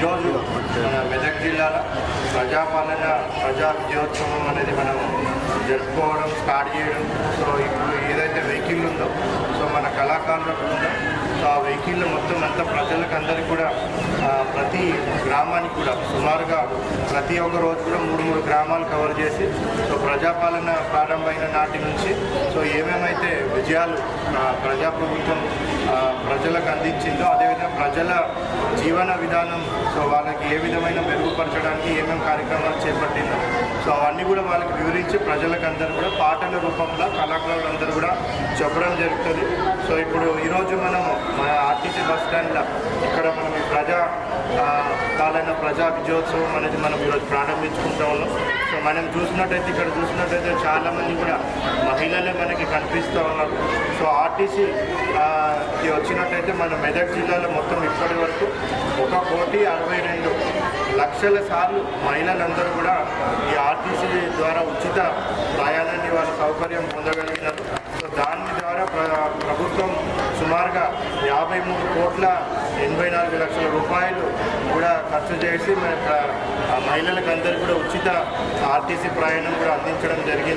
ఈరోజు మన మెదక్ జిల్లాలో ప్రజాపాలన ప్రజా విజయోత్సవం అనేది మనం జరుపుకోవడం స్టార్ట్ చేయడం. సో ఇప్పుడు ఏదైతే వెహికల్ ఉందో సో మన కళాకారులకు ఉందో సో ఆ వెహికల్ మొత్తం అంతా ప్రజలకు అందరికీ కూడా ప్రతి గ్రామానికి కూడా సుమారుగా ప్రతి ఒక్క రోజు కూడా మూడు మూడు గ్రామాలు కవర్ చేసి సో ప్రజాపాలన ప్రారంభమైన నాటి నుంచి. సో ఏమేమైతే విజయాలు ప్రజాప్రభుత్వం ప్రజలకు అందించిందో అదేవిధంగా ప్రజల జీవన విధానం సో వాళ్ళకి ఏ విధమైన మెరుగుపరచడానికి ఏమేమి కార్యక్రమాలు చేపట్టిందో. సో అవన్నీ కూడా వాళ్ళకి వివరించి ప్రజలకు అందరూ కూడా పాటల రూపంలో కళాకారులందరూ కూడా చెప్పడం జరుగుతుంది. సో ఇప్పుడు ఈరోజు మనము మన ఆర్టీసీ బస్ స్టాండ్లో ఇక్కడ మనం ప్రజా కాలైన పాలన ప్రజా విజయోత్సవం అనేది మనం ఈరోజు ప్రారంభించుకుంటా ఉన్నాం. మనం చూసినట్టయితే ఇక్కడ చూసినట్టయితే చాలామంది కూడా మహిళలే మనకి కనిపిస్తూ ఉన్నారు. సో ఆర్టీసీ వచ్చినట్టయితే మన మెదక్ జిల్లాలో మొత్తం ఇప్పటి వరకు ఒక కోటి అరవై రెండు లక్షల సార్లు మహిళలందరూ కూడా ఈ ఆర్టీసీ ద్వారా ఉచిత ప్రయాణాన్ని వాళ్ళ సౌకర్యం పొందగలిగినారు. సో దాని ద్వారా ప్ర- ప్రభుత్వం సుమారుగా యాభై మూడు కోట్ల ఎనభై నాలుగు లక్షల రూపాయలు కూడా ఖర్చు చేసి మన మహిళలకు అందరికీ కూడా ఉచిత ఆర్టీసీ ప్రయాణం కూడా అందించడం జరిగింది.